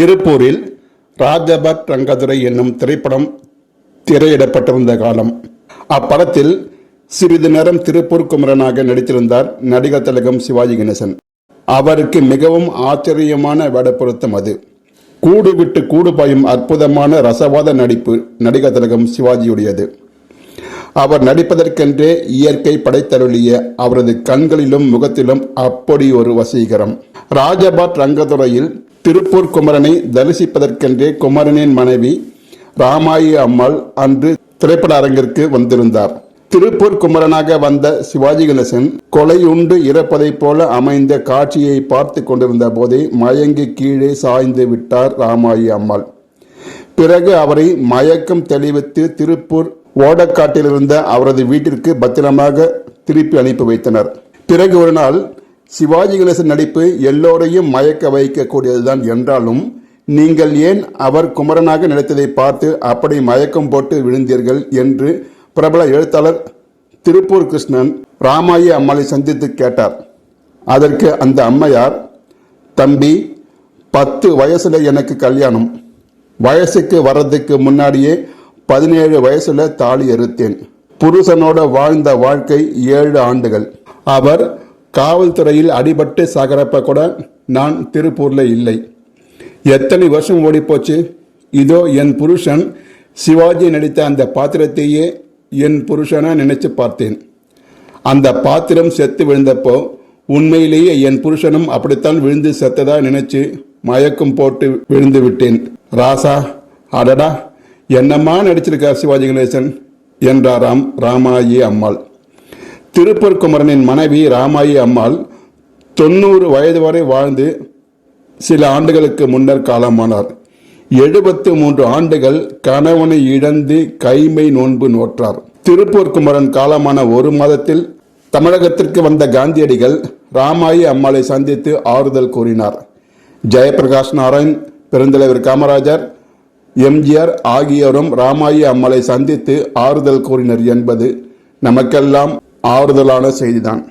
திருப்பூரில் ராஜபட் ரங்கதுரை என்னும் திரைப்படம் திரையிடப்பட்டிருந்த காலம். அப்படத்தில் சிறிது நேரம் திருப்பூர் குமரனாக நடித்திருந்தார் நடிகர் திலகம் சிவாஜி கணேசன். அவருக்கு மிகவும் ஆச்சரியமான வேடப்பொருத்தம் அது. கூடு விட்டு கூடு பாயும் அற்புதமான ரசவாத நடிப்பு நடிகர் திலகம் சிவாஜியுடையது. அவர் நடிப்பதற்கென்றே இயற்கை படைத்தருளிய அவரது கண்களிலும் முகத்திலும் அப்படி ஒரு வசீகரம். ராஜபாட் ரங்கதுரையில் திருப்பூர் குமரனை தரிசிப்பதற்கென்றே குமரனின் மனைவி ராமாயி அம்மாள் அன்று திரைப்பட அரங்கிற்கு வந்திருந்தார். திருப்பூர் குமரனாக வந்த சிவாஜி கணேசன் கொலையுண்டு இறப்பதைப் போல அமைந்த காட்சியை பார்த்து கொண்டிருந்த போதே மயங்கி கீழே சாய்ந்து விட்டார் ராமாயி அம்மாள். பிறகு அவரை மயக்கம் தெளிவித்து திருப்பூர் ஓடக்காட்டிலிருந்த அவரது வீட்டிற்கு பத்திரமாக திருப்பி அனுப்பி வைத்தனர். பிறகு ஒரு நாள் சிவாஜி கணேசன் நடிப்பு எல்லோரையும் மயக்க வைக்கக்கூடியதுதான் என்றாலும் நீங்கள் ஏன் அவர் குமரனாக நடித்ததை பார்த்து அப்படி மயக்கம் போட்டு விழுந்தீர்கள் என்று பிரபல எழுத்தாளர் திருப்பூர் கிருஷ்ணன் ராமாயி அம்மாளை சந்தித்து கேட்டார். அதற்கு அந்த அம்மையார் தம்பி பத்து வயசுல எனக்கு கல்யாணம். வயசுக்கு வர்றதுக்கு முன்னாடியே பதினேழு வயசுல தாலி எறுத்தேன். புருஷனோட வாழ்ந்த வாழ்க்கை ஏழு ஆண்டுகள். அவர் காவல்துறையில் அடிபட்டு சாகிறப்ப கூட நான் திருப்பூர்ல இல்லை. எத்தனை வருஷம் ஓடிப்போச்சு? இதோ என் புருஷன் சிவாஜி நடித்த அந்த பாத்திரத்தையே என் புருஷனா நினைச்சு பார்த்தேன். அந்த பாத்திரம் செத்து விழுந்தப்போ உண்மையிலேயே என் புருஷனும் அப்படித்தான் விழுந்து செத்ததா நினைச்சு மயக்கம் போட்டு விழுந்து விட்டேன். ராசா அடடா என்னம்மா நடிச்சிருக்கார் சிவாஜி கணேசன்? என்றாராம் ராமாயி அம்மாள். திருப்பூர் குமரனின் மனைவி ராமாயி அம்மாள் தொண்ணூறு வயது வரை வாழ்ந்து சில ஆண்டுகளுக்கு முன்னர் காலமானார். எழுபத்து மூன்று ஆண்டுகள் கணவனை இழந்து கைமை நோன்பு நோற்றார். திருப்பூர் குமரன் காலமான ஒரு மாதத்தில் தமிழகத்திற்கு வந்த காந்தியடிகள் ராமாயி அம்மாளை சந்தித்து ஆறுதல் கூறினார். ஜெயபிரகாஷ் நாராயண் பெருந்தலைவர் காமராஜர் எம்ஜிஆர் ஆகியோரும் ராமாயி அம்மாளை சந்தித்து ஆறுதல் கூறினர் என்பது நமக்கெல்லாம் ஆறுதலான செய்திதான்.